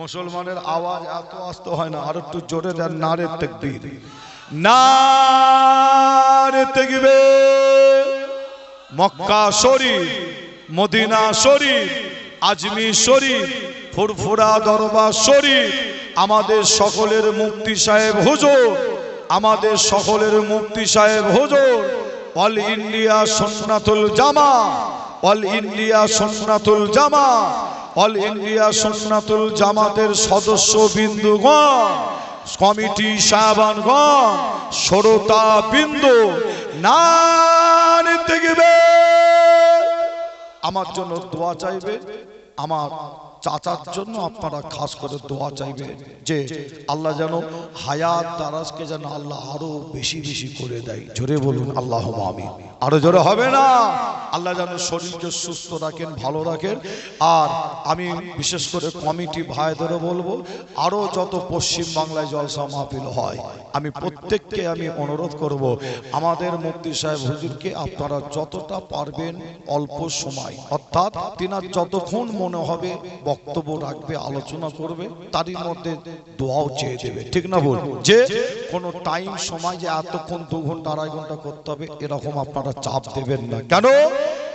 মুসলমানের আওয়াজ এত আস্ত হয় না, আর একটু জোরে দেন, নারে তকবীর। নারে তকবীর। মক্কা শরীফ, মদিনা শরীফ, আজমি শরীফ, ফুরফুরা দরবার শরীফ, আমাদের সকলের মুক্তি সাহেব হুজুর, আমাদের সকলের মুক্তি সাহেব হুজুর, অল ইন্ডিয়া সন্ন্যাতুল জামা অল ইন্ডিয়া সন্নাতুল জামা অল ইন্ডিয়া সন্নাতুল জামাতের সদস্য বিন্দুগণ, কমিটি সাহাবানগণ সরতা বিন্দু না আমার জন্য দোয়া চাইবে, আমার চাচার জন্য আপনারা খাস করে দোয়া চাইবে যে আল্লাহ যেন হায়াত দারাজকে যেন আল্লাহ আরও বেশি বেশি করে দেয়। জোরে বলুন আল্লাহ আমি আরও জোরে হবে না? আল্লাহ যেন শরীরকে সুস্থ রাখেন, ভালো রাখেন। আর আমি বিশেষ করে কমিটি ভাইদেরও বলব, আরও যত পশ্চিম বাংলায় জলসা মাহফিল হয়, আমি প্রত্যেককে আমি অনুরোধ করব, আমাদের মুফতি সাহেব হুজুরকে আপনারা যতটা পারবেন অল্প সময়, অর্থাৎ তিনার যতক্ষণ মনে হবে বক্তব্য রাখবে আলোচনা করবে তারই মধ্যে দোয়াও চেয়ে দেবে। ঠিক না বল যে কোনো টাইম সময় যে এতক্ষণ দু ঘণ্টা আড়াই ঘণ্টা করতে হবে এরকম আপনারা চাপ দেবেন না। কেন?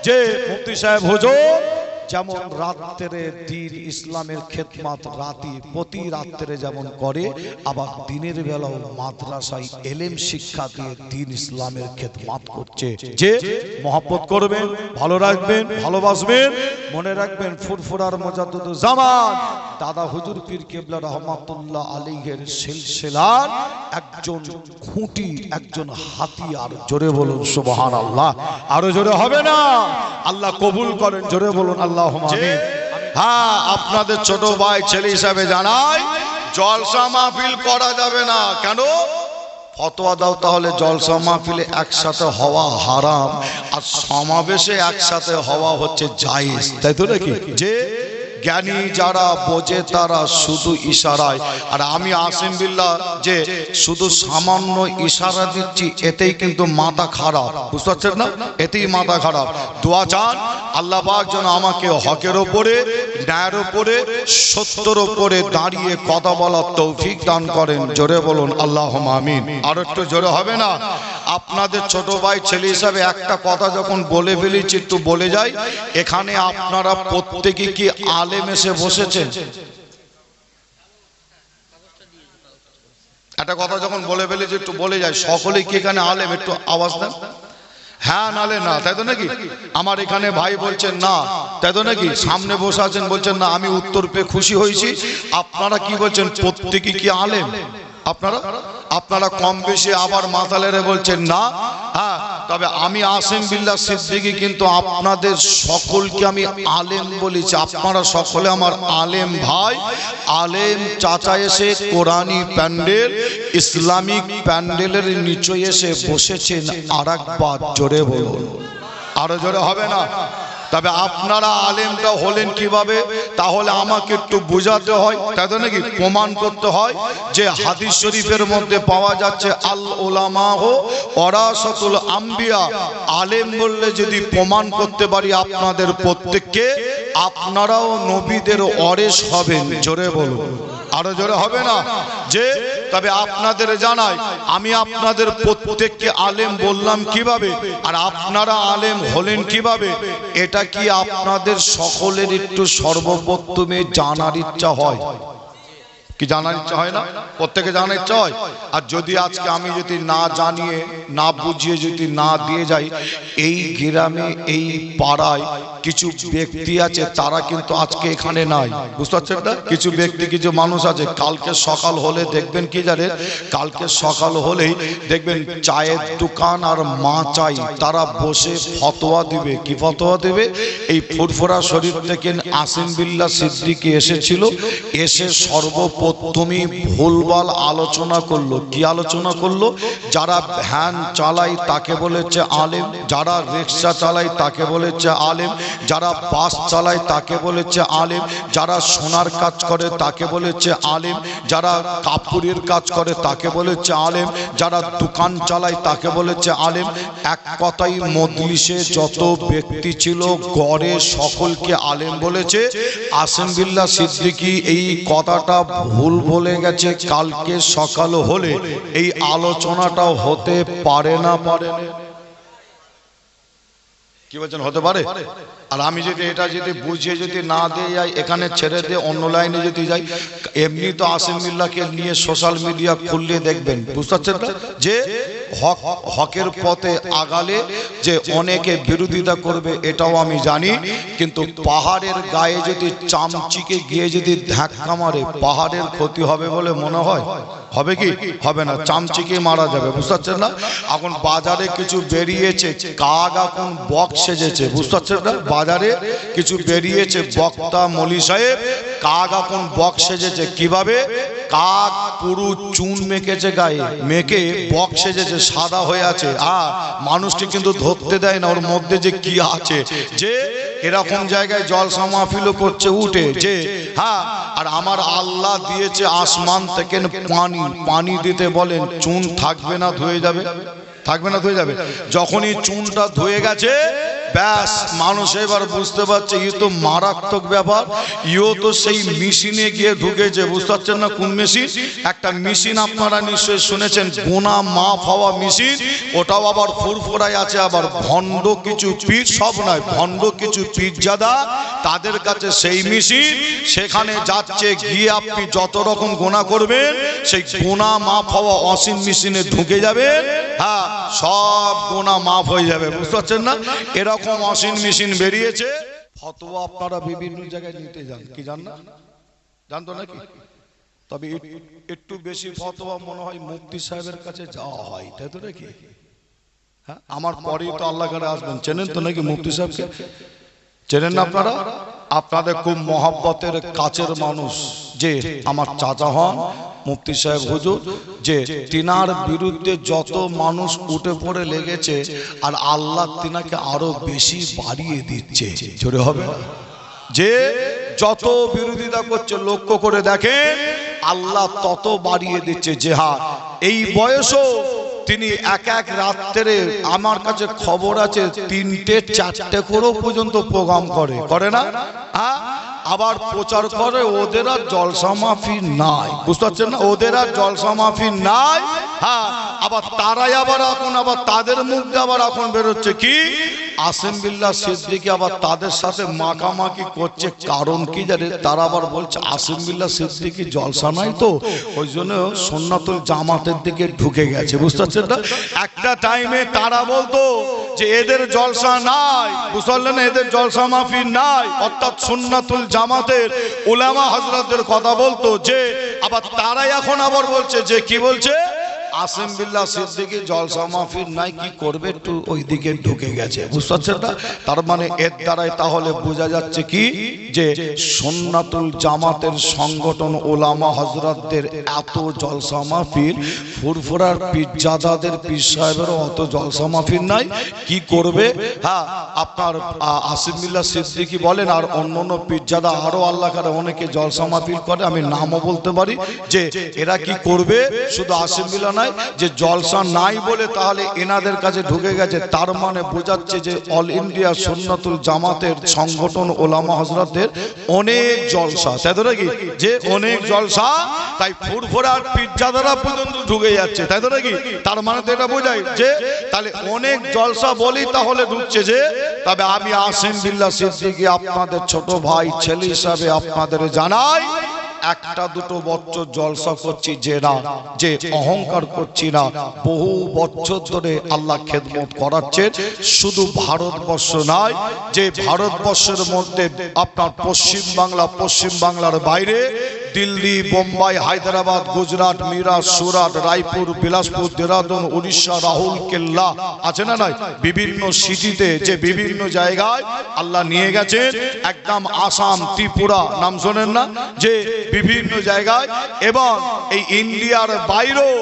যে মুক্তি সাহেব হুজুর যেমন রাত্রে দিন ইসলামের খেদমাত রাতি প্রতি রাত্রে যেমন করে, আবার দিনের বেলাও মাদ্রাসায় এলেম শিক্ষা দিয়ে দিন ইসলামের খেদমাত করছে। যে মহাপত করবেন, ভালো রাখবেন, ভালোবাসবেন, মনে রাখবেন ফুরফুরার মজাদুদ জামান। দাদা হুজুর পীর কেবলা রহমাতুল্লাহ আলীহের সিলসিলার একজন খুঁটি একজন হাতিয়ার। জোরে বলুন সুবহান আল্লাহ আরও জোরে হবে না? আল্লাহ কবুল করেন, জোরে বলুন আল্লাহ হ্যাঁ আপনাদের ছোট ভাই, ছেলে হিসাবে জানাই, জলসা মাহফিল করা যাবে না। কেন? ফতোয়া দাও তাহলে জলসা মাহফিলে একসাথে হওয়া হারাম, আর সমাবেশে একসাথে হওয়া হচ্ছে জায়েজ। তাই তো নাকি? যে জ্ঞানী যারা বোঝে তারা শুধু ইশারায়। আর আমি আসিম বিল্লাহ যে শুধু সামান্য ইশারা দিচ্ছি, এতেই কিন্তু মাথা খারাপ। বুঝতে পারছেন না? এতেই মাথা খারাপ। দোয়া চান, আল্লাহ যেন আমাকে হকের ওপরে, ন্যায়ের ওপরে, সত্যর ওপরে দাঁড়িয়ে কথা বলার তৌফিক দান করেন। জোরে বলুন আল্লাহ আমিন। আর একটু জোরে হবে না? আপনাদের ছোট ভাই, ছেলে হিসাবে একটা কথা যখন বলে ফেলেছি, একটু বলে যাই। এখানে আপনারা প্রত্যেকে কি আলেম এসে বসেছেন একটা কথা যখন বলে ফেলে যে একটু বলে যায়, সকলেই কি এখানে আলেম? একটু আওয়াজ দেন। হ্যাঁ নালে না, তাই তো নাকি? আমার এখানে ভাই বলছেন না, তাই তো নাকি? সামনে বসে আছেন, বলছেন না, আমি উত্তর পেয়ে খুশি হয়েছি। আপনারা কি বলছেন, প্রত্যেকে কি আলেম? আপনারা? আপনারা কম বেশি আবার মাতালেরে বলছেন, না। হ্যাঁ তবে আমি আসেম বিল্লাহ সিদ্দিকি কিন্তু আপনাদের সকলকে আমি আলেম বলেছি। আপনারা সকলে আমার আলেম ভাই। আলেম চাচা এসে কোরআনী প্যান্ডেল, ইসলামিক প্যান্ডেলের নিচে এসে বসেছেন। আর একবার জোরে বলুন। আরও জোরে হবে না? তবে আপনারা আলেমটা হলেন কীভাবে? তাহলে আমাকে একটু বোঝাতে হয়। তাই তো নাকি? প্রমাণ করতে হয় যে হাদিস শরীফের মধ্যে পাওয়া যাচ্ছে, আল ওলামা ও অরাসতুল আম্বিয়া। আলেম বললে যদি প্রমাণ করতে পারি আপনাদের প্রত্যেককে, আপনারাও নবীদের অরেস হবেন। জোরে বলুন। আরও জোরে হবে না। যে, তবে আপনাদের জানাই, আমি আপনাদের প্রত্যেককে আলেম বললাম কীভাবে, আর আপনারা আলেম হলেন কীভাবে, এটা কি আপনাদের সকলের একটু সর্বপ্রথমে জানার ইচ্ছা হয়? কি জানার ইচ্ছা হয় না? প্রত্যেকে জানার ইচ্ছা হয়। আর যদি আজকে আমি যদি না জানিয়ে, না বুঝিয়ে যদি না দিয়ে যাই, এই গ্রামে, এই পাড়ায় কিছু ব্যক্তি আছে, তারা কিন্তু আজকে এখানে নাই। বুঝতে পারছেন না? কিছু ব্যক্তি, কিছু মানুষ আছে। কালকে সকাল হলে দেখবেন কি জানে? কালকে সকাল হলেই দেখবেন চায়ের দোকান আর মা চাই। তারা বসে ফতোয়া দিবে। কি ফতোয়া দেবে? এই ফুরফুরা শরীফ থেকে আসিম বিল্লা সিদ্দিকি এসেছিল। এসে সর্বপ্রথম প্রথমেই ভুলভাল আলোচনা করল। কি আলোচনা করল? যারা ভ্যান চালায় তাকে বলেছে আলেম, যারা রিক্সা চালায় তাকে বলেছে আলেম, যারা বাস চালায় তাকে বলেছে আলেম, যারা সোনার কাজ করে তাকে বলেছে আলেম, যারা কাপড়ের কাজ করে তাকে বলেছে আলেম, যারা দোকান চালায় তাকে বলেছে আলেম। এক কথাই মজলিসে যত ব্যক্তি ছিল, গড়ে সকলকে আলেম বলেছে। আসেম সিদ্দিকি এই কথাটা ভুল বলে গেছে কালকে সকাল হলে এই আলোচনাটাও হতে পারে না। পারে। কি বলছেন? হতে পারে? আর আমি যদি এটা যদি বুঝিয়ে যদি না দিয়ে যাই, এখানে ছেড়ে দিয়ে অন্য লাইনে যদি যাই, এমনি তো আসিম মিল্লাকে নিয়ে সোশ্যাল মিডিয়া খুললে দেখবেন। বুঝতে পারছেন যে হক, হকের পথে আগালে যে অনেকে বিরোধিতা করবে, এটাও আমি জানি। কিন্তু পাহাড়ের গায়ে যদি চামচিকে গিয়ে যদি ধাক্কা মারে, পাহাড়ের ক্ষতি হবে বলে মনে হয়? হবে কি? হবে না। চামচিকে মারা যাবে। বুঝতে পারছেন না? এখন বাজারে কিছু বেরিয়েছে, কাক এখন বক সেজেছে। বুঝতে পারছেন না? বাজারে কিছু বেরিয়েছে বক্তা মলি সাহেব। কাক এখন বক সেজেছে, কীভাবে? কাক পুরো চুন মেখেছে গায়ে, মেখে বক সেজেছে, সাদা হয়ে আছে। আর মানুষটি কিন্তু ধরতে দেয় না, ওর মধ্যে যে কি আছে। যে এরকম জায়গায় জলসা মাহফিলও করছে, উঠে, যে হ্যাঁ আর আমার আল্লাহ দিয়েছে আসমান থেকে পানি পানি দিতে বলেন, চুন থাকবে না, ধুয়ে যাবে। থাকবে না, ধুয়ে যাবে। যখনই চুনটা ধুয়ে গেছে ব্যাস, মানুষ এবার বুঝতে পারছে ইয়ে তো মারাত্মক ব্যাপার। ইও তো সেই মেশিনে গিয়ে ঢুকেছে, বুঝতে পারছেন না কোন মেশিন? একটা মেশিন আপনারা নিশ্চয়ই শুনেছেন গোনা মাফ হওয়া মেশিন, ওটাও আবার ফুরফুরায় আছে, আবার ভণ্ড কিছু পীর, সব নয়, ভণ্ড কিছু পীরজাদা, তাদের কাছে সেই মেশিন, সেখানে যাচ্ছে, গিয়ে আপনি যত রকম গোনা করবেন, সেই গোনা মাফ হওয়া অসীম মেশিনে ঢুকে যাবে হ্যাঁ সব গোনা মাফ হয়ে যাবে, বুঝতে পারছেন না? এরকম অসিন মেশিন বেরিয়েছে। ফতোয়া আপনারা বিভিন্ন জায়গায় নিতে যান। কি জান না? জানতো নাকি? তবে একটু বেশি ফতোয়া মনে হয় মুফতি সাহেবের কাছে যাওয়া হয়, তাই তো নাকি? হ্যাঁ? আমার পরেই তো আল্লাহ কারে আসবেন। চেনেন তো নাকি মুফতি সাহেবকে? চেনেন না আপনারা? আপনাদের খুব মহাব্বতের কাছের মানুষ যে আমার চাচা হন, মুফতি সাহেব হুজুর, যে তিনার বিরুদ্ধে যত মানুষ উঠে পড়ে লেগেছে আর আল্লাহ তিনাকে আরও বেশি বাড়িয়ে দিচ্ছে। জোরে হবে যে যত বিরোধিতা করছে, লক্ষ্য করে দেখেন, আল্লাহ তত বাড়িয়ে দিচ্ছে। যে হ্যাঁ এই বয়সও তিনি এক এক রাত্রে আমার কাছে খবর আছে, তিনটে, চারটে করেও পর্যন্ত প্রোগ্রাম করে। করে না? হ্যাঁ আবার প্রচার করে ওদের আর জলসা মাফি নাই। বুঝতে পারছেন না? ওদের আর জলসা মাফি নাই। হ্যাঁ আবার তারাই আবার এখন, আবার তাদের মুখ আবার এখন বেরোচ্ছে কি? আসেম বিল্লাহ সিদ্দিকি আবার তাদের সাথে মাখামাখি করছে। কারণ কি জানে? তারা আবার বলছে আসেম বিল্লাহ সিদ্দিকি জলসা নাই তো। ওই জন্য সন্ন্যাতুল জামাতের দিকে ঢুকে গেছে। বুঝতে পারছেন না? একটা টাইমে তারা বলতো যে এদের জলসা নাই বুঝতে এদের জলসা মাফি নাই, অর্থাৎ সুন্নাতুল জামাতের উলামা হজরতদের কথা বলতো যে, আবার তারাই এখন আবার বলছে যে কি বলছে? আসেম বিল্লাহ সিদ্দিকী জলসা মাহফিল নাই, কি করবে? একটু ওইদিকে ঢুকে গেছে। বুঝতে পারছেন না? তার মানে এর দ্বারাই তাহলে বোঝা যাচ্ছে কি? যে সন্নাতুল জামাতের সংগঠন ওলামা হজরতদের এত জলসা মাহফিল, ফুরফুরার পীরজাদাদের, পীর সাহেবেরও অত জলসা মাহফিল নাই। কি করবে? হ্যাঁ আপনার আসিম বিল্লাহ সিদ্দিকী বলেন, আর অন্য অন্য পীরজাদা আরও আল্লাহ করে অনেকে জলসা মাহফিল করে, আমি নামও বলতে পারি যে এরা কি করবে? শুধু আসিম বিল্লাহ নাই যে জলসা নাই বলে তাহলে এনাদের কাছে ঢুকে গেছে। তার মানে বোঝাচ্ছে যে অল ইন্ডিয়া সুন্নাতুল জামাতের সংগঠন ওলামা হজরতদের অনেক জলসা। তাই তো নাকি? যে অনেক জলসা, তাই ফুরফুরার পীরজাদারা পর্যন্ত ঢুকে যাচ্ছে। তাই তো নাকি? তার মানে তো এটা বোঝায় যে তাহলে অনেক জলসা বলেই তাহলে ঢুকছে যে, তবে আমি আসিম বিল্লাহ সিদ্দিকী আপনাদের ছোট ভাই, ছেলে হিসাবে আপনাদের জানাই একটা দুটো বছর জলসা করছি যে না, যে অহংকার করছি না। বহু বছর ধরে আল্লাহ খেদমত করাচ্ছেন। শুধু ভারতবর্ষ নয়, যে ভারতবর্ষের মধ্যে আপনার পশ্চিম বাংলা পশ্চিম বাংলার বাইরে দিল্লি, বোম্বাই, হায়দ্রাবাদ, গুজরাট, মিরাজ, সুরাট, রায়পুর, বিলাসপুর, দেরাদুন, উড়িষ্যা, রাহুল, কেল্লা, আছে না নয় বিভিন্ন সিটিতে যে বিভিন্ন জায়গায় আল্লাহ নিয়ে গেছে একদম আসাম, ত্রিপুরা, নাম শোনেন না? যে বিভিন্ন জায়গায়, এবং এই ইন্ডিয়ার বাইরেও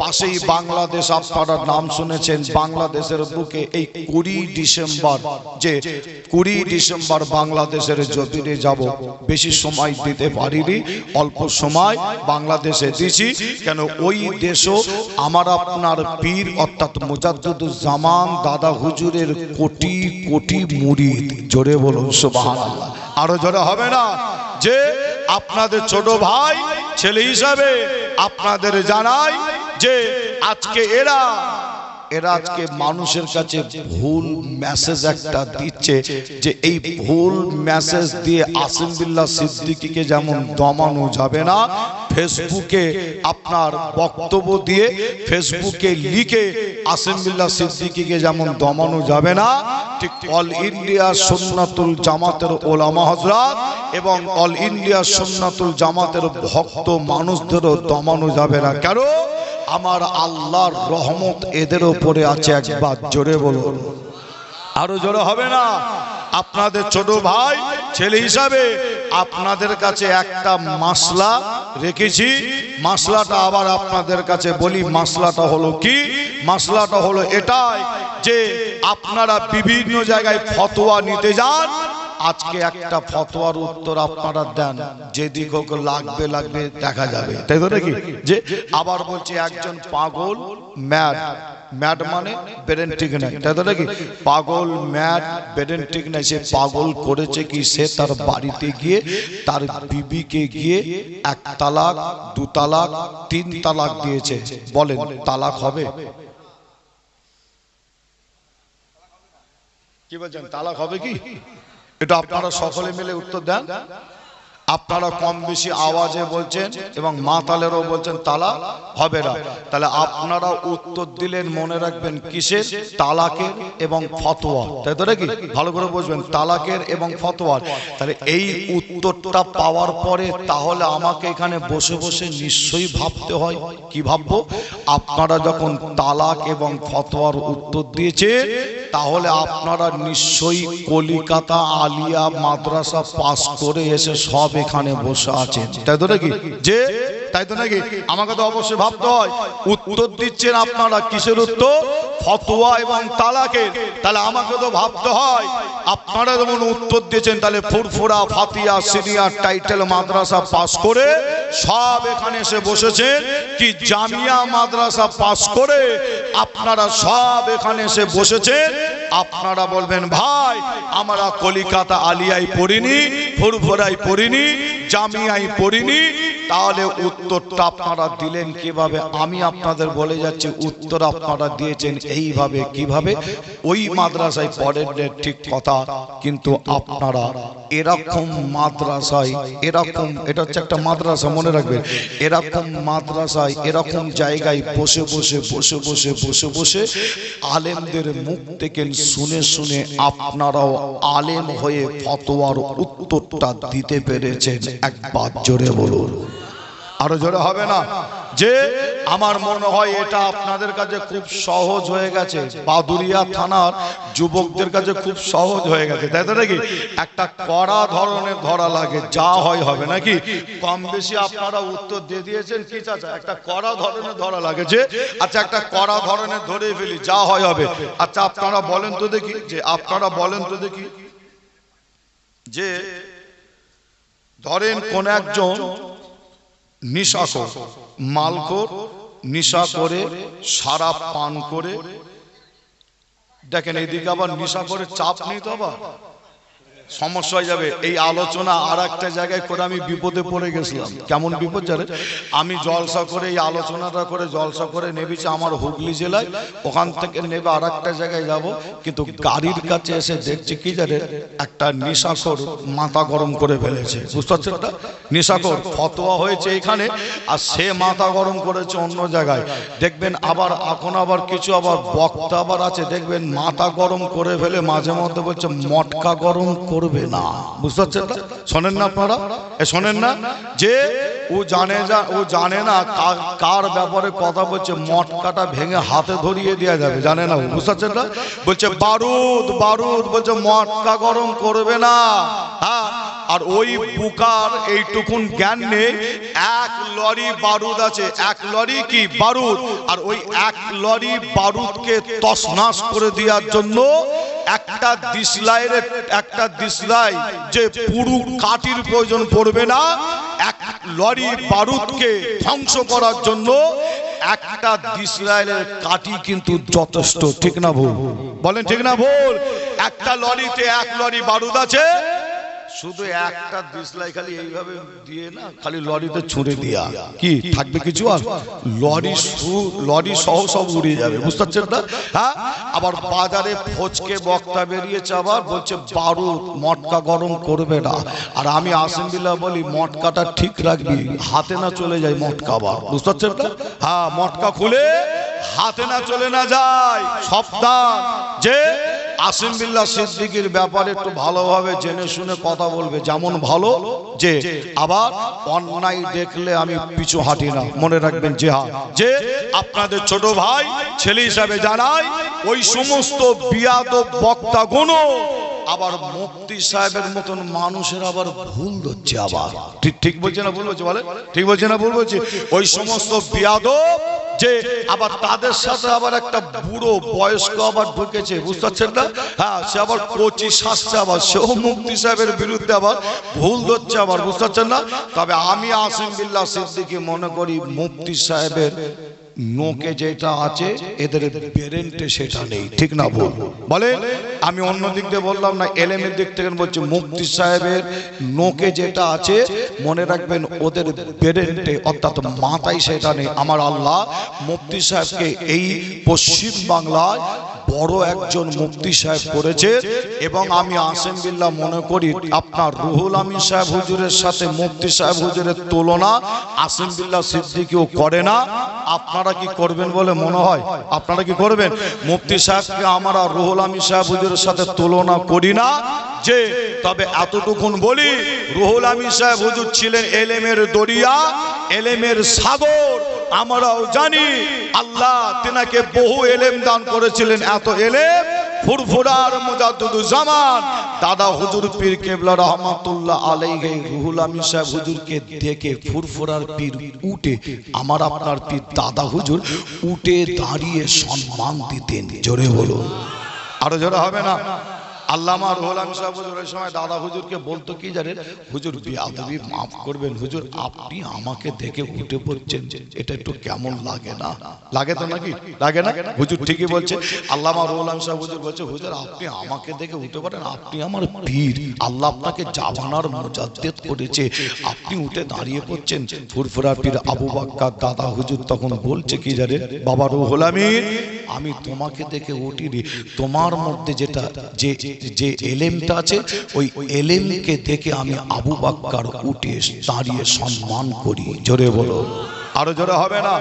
পাশেই বাংলাদেশ আপনারা নাম শুনেছেন, বাংলাদেশের বুকে এই কুড়ি ডিসেম্বর, যে কুড়ি ডিসেম্বর বাংলাদেশের জমিনে যাব, বেশি সময় দিতে পারিনি, অল্প সময় বাংলাদেশে দিছি, কেন ওই দেশও আমার আপনার পীর, অর্থাৎ মুজাদ্দুজ্জামান দাদা হুজুরের কোটি কোটি মুড়ি জোরে বলুন সুবাহান আরও জোরে হবে না? যে আপনাদের ছোট ভাই, ছেলে হিসাবে আপনাদের জানাই যে আজকে এরা এরা আজকে মানুষের কাছে ভুল মেসেজ একটা দিচ্ছে যে এই ভুল মেসেজ দিয়ে আসিম বিল্লাহ সিদ্দিকীকে যেমন দমানো যাবে না, ফেসবুকে আপনার বক্তব্য দিয়ে ফেসবুকে লিখে আসিম বিল্লাহ সিদ্দিকীকে যেমন দমানো যাবে না, ঠিক অল ইন্ডিয়া সুন্নাতুল জামাতের ওলামা হজরত এবং অল ইন্ডিয়া সুন্নাতুল জামাতের ভক্ত মানুষদেরও দমানো যাবে না। কেন? আমার আল্লাহর রহমত এদের উপরে আছে, একবার জোরে বলুন। আরও জোরে হবে না? আপনাদের ছোট ভাই, ছেলে হিসাবে আপনাদের কাছে একটা মাসলা রেখেছি। মাসলাটা আবার আপনাদের কাছে বলি, মাসলাটা হলো কি? মাসলাটা হলো এটাই যে আপনারা বিভিন্ন জায়গায় ফতোয়া নিতে যান আজকে একটা ফতোয়ার উত্তর আপনারা দেন যেদিক হোক লাগবে লাগবে দেখা যাবে। তাই তো নাকি? যে আবার বলছে একজন পাগল ম্যাড ম্যাড মানে ব্রেন ঠিক নাই তাই তো নাকি? পাগল ম্যাড ব্রেন ঠিক নাই সে পাগল করেছে কি? সে তার বাড়িতে গিয়ে তার বিবিকে গিয়ে এক তালাক দু তালাক তিন তালাক দিয়েছে। বলেন তালাক হবে? কি বলছেন তালাক হবে কি? এটা আপনারা সকলে মিলে উত্তর দেন। আপনারা কম বেশি আওয়াজে বলছেন এবং মা তালেরও বলছেন, তালা হবে না। তাহলে আপনারা উত্তর দিলেন মনে রাখবেন কিসের? তালাকের এবং ফতোয়া। তাই তো নাকি? ভালো করে বুঝবেন, তালাকের এবং ফতোয়ার। তাহলে এই উত্তরটা পাওয়ার পরে তাহলে আমাকে এখানে বসে বসে নিশ্চয়ই ভাবতে হয়। কি ভাববো? আপনারা যখন তালাক এবং ফতোয়ার উত্তর দিয়েছে তাহলে আপনারা নিশ্চয়ই কলিকাতা আলিয়া মাদ্রাসা পাস করে এসে সব এখানে বসে আছেন। তাই তো কি যে তাই তো নাকি? আমাকে তো অবশ্যই ভাবতে হয়, উত্তর দিচ্ছেন আপনারা কিসের উত্তর? ফতোয়া এবং তালাকের। তাহলে আমাকে তো ভাবতে হয়, আপনারা যেমন উত্তর দিয়েছেন, তাহলে ফুরফুরা, ফাতিয়া, সিনিয়র, টাইটেল মাদ্রাসা পাস করে সব এখানে এসে বসেছেন। কি জামিয়া মাদ্রাসা পাস করে আপনারা সব এখানে এসে বসেছেন? আপনারা বলবেন, ভাই, আমরা কলিকাতা আলিয়ায় পড়িনি ফুরফুরাই পড়িনি, জামিয়ায় পড়িনি তাহলে উত্তরটা আপনারা দিলেন কীভাবে? আমি আপনাদের বলে যাচ্ছি উত্তর আপনারা দিয়েছেন এইভাবে কীভাবে? ওই মাদ্রাসায় না, ঠিক কথা কিন্তু আপনারা এরকম মাদ্রাসায় এরকম এটা হচ্ছে একটা মাদ্রাসা মনে রাখবেন এরকম মাদ্রাসায় এরকম জায়গায় বসে বসে বসে বসে বসে বসে আলেমদের মুখ থেকে শুনে শুনে আপনারাও আলেম হয়ে ফতোয়ার উত্তরটা দিতে পেরেছেন। একবার জোরে বলুন। আরও জোরে হবে না। যে আমার মনে হয় এটা আপনাদের কাছে খুব সহজ হয়ে গেছে। বাদুরিয়া থানার যুবকদের কাছে খুব সহজ হয়ে গেছে। তাই তো নাকি একটা কড়া ধরনের ধরা লাগে, যা হয় হবে নাকি? কম বেশি আপনারা উত্তর দিয়ে দিয়েছেন, কি চাচা? একটা কড়া ধরনের ধরা লাগে যে আচ্ছা একটা কড়া ধরনের ধরে ফেলি, যা হয় হবে। আচ্ছা আপনারা বলেন তো দেখি, যে আপনারা বলেন তো দেখি, যে ধরেন কোন একজন নিশাখোর কর নিশা করে সারা পান করে। দেখেন, এইদিকে আবার নিশা করে চাপ নেই তো আবার? সমস্যা হয়ে যাবে। এই আলোচনা আর একটা জায়গায় করে আমি বিপদে পড়ে গেছিলাম। কেমন বিপদ জানে? আমি জলসা করে এই আলোচনাটা করে জলসা করে নেবেছি আমার হুগলি জেলায়। ওখান থেকে নেবে আর একটা জায়গায় যাব। কিন্তু গাড়ির কাছে এসে দেখছি কি জানে? একটা নেশাখোর মাথা গরম করে ফেলেছে। বুঝতে পারছেন না নেশাখোর ফতোয়া হয়েছে এখানে, আর সে মাথা গরম করেছে অন্য জায়গায়। দেখবেন আবার, এখন আবার কিছু আবার বক্তা আবার আছে। দেখবেন মাথা গরম করে ফেলে মাঝে মধ্যে বলছে, মটকা গরম করবে না। বুঝতে পারছেন? শোনেন না আপনারা? শোনেন না? যে ও জানে যা, ও জানে না কার ব্যাপারে কথা বলছে, মটকাটা ভেঙে হাতে ধরিয়ে দেওয়া যাবে। জানে না বুঝতে পারছেন না বলছে, বারুদ বারুদ। বলছে, মটকা গরম করবে না। হ্যাঁ? আর ওই বুকার এইটুকুন জ্ঞান নেই। এক লরি বারুদ আছে। এক লরি কি? বারুদ। আর ওই এক লরি বারুদকে তসনাস করে দেওয়ার জন্য একটা দিসলাইয়ের একটা দিসলাই যে পুরু কাটির প্রয়োজন পড়বে না, এক লরি বারুদকে ধ্বংস করার জন্য একটা দিসলাইলের কাটি কিন্তু যথেষ্ট, ঠিক না ভুল? বলেন ঠিক না ভুল? একটা লরিতে এক লরি বারুদ আছে শুধু একটা দিসলাই খালি এইভাবে দিয়ে না খালি লরিতে ছুঁড়ে দিয়া। কি থাকবে কিছু আর? লরি লরি সহ সব উড়ে যাবে। বুঝতে পারছেন না? হ্যাঁ? আবার বাজারে ফচকে বক্তা বেরিয়েছে আবার বলছে বারুদ মটকা গরম করবে না। আর আমি আসেমবিল্লা বলি মটকাটা ঠিক রাখবি। হাতে না চলে যায় মটকা আবার। বুঝতে পারছেন না? হ্যাঁ মটকা খুলে হাতে না চলে না যায়। সপ্তাহ যে আসিম বিল্লাহ সিদ্দিকির ব্যাপারে একটু ভালোভাবে জেনে শুনে কথা বলবে। যেমন ভালো যে, আবার অন্যায় দেখলে আমি পিছু হাঁটি না। মনে রাখবেন, যে হ্যাঁ যে আপনাদের ছোট ভাই, ছেলে হিসাবে জানাই, ওই সমস্ত বিয়াদব বক্তা গুণ আবার মুফতি সাহেবের মতন মানুষের আবার ভুল ধরছে আবার। ঠিক ঠিক বলছে না ভুল বলে ঠিক বলছে না ভুল বলছে? ওই সমস্ত বিয়াদব যে আবার তাদের সাথে আবার একটা বুড়ো বয়স্ক আবার ঢুকেছে, বুঝতে পারছেন না? হ্যাঁ সে আবার কচি শাসছে আবার, সেও মুক্তি সাহেবের বিরুদ্ধে আবার ভুল ধরছে আবার, বুঝতে পারছেন না? তবে আমি আসিম বিল্লাহ সিদ্দিকি মনে করি মুক্তি সাহেবের নোকে যেটা আছে, এদের পেরেন্টে সেটা নেই, ঠিক না বল বলে আমি অন্য দিক দিয়ে বললাম না, এলেমের দিক থেকে বলছি মুক্তি সাহেবের নোকে যেটা আছে, মনে রাখবেন ওদের বেরেন্টে অর্থাৎ মাথায় সেটা নেই। আমার আল্লাহ মুক্তি সাহেবকে এই পশ্চিম বাংলায় বড় একজন মুফতি সাহেব করেছে এবং আমি আসেম বিল্লাহ মনে করি আপনার রুহুল আমিন সাহেব হুজুরের সাথে মুফতি সাহেব হুজুরের তুলনা আসেম বিল্লাহ সিদ্দিকিও করে না। আপনারা কি করবেন বলে মনে হয়? আপনারা কি করবেন? মুফতি সাহেবকে আমরা রুহুল আমিন সাহেব হুজুরের সাথে তুলনা করি না যে, তবে এতটুকুন বলি, রুহুল আমিন সাহেব হুজুর ছিলেন এলেমের দরিয়া এলেমের সাগর, আমরাও জানি আল্লাহ তেনাকে বহু এলেম দান করেছিলেন। এত এলেম, ফুরফুরার মুজাদ্দুদুজ জামান, দাদা হুজুর পীর কেবলা রহমাতুল্লাহ আলাইহি, রুহুল আমিন সাহেব হুজুরকে দেখে ফুরফুরার পীর উঠে, আমার আপনার পীর দাদা হুজুর উঠে দাঁড়িয়ে সম্মান দিতেন। জোরে বলুন। আরও জোরে হবে না? আল্লামা রুহুল আমিন সাহেব হুজুর ওই সময় দাদা হুজুরকে বলতো কি জানেন? হুজুর বিয়াদবি মাফ করবেন হুজুর আপনি আমাকে দেখে উঠে পড়ছেন এটা একটু কেমন লাগে না? লাগে তো নাকি? লাগে না? হুজুর ঠিকই বলছে। আল্লামা রুহুল আমিন সাহেব হুজুর বলছে হুজুর আপনি আমাকে দেখে উঠে পড়েন আপনি আমার পীর। আল্লাহ আপনাকে জামানার মুজাদ্দেদ করেছে। আপনি উঠে দাঁড়িয়ে পড়ছেন। ফুরফুরা পীর আবু বাক্কা দাদা হুজুর তখন বলছে কি জানেন? বাবা রুহুল আমিন আমি তোমাকে দেখে উঠিনি। তোমার মধ্যে যেটা, যে যে এলেমটা আছে, ওই এলেমকে দেখে আমি আবু বাক্কার উঠে দাঁড়িয়ে সম্মান করি। জোরে বলো। আরও জোরে হবে না?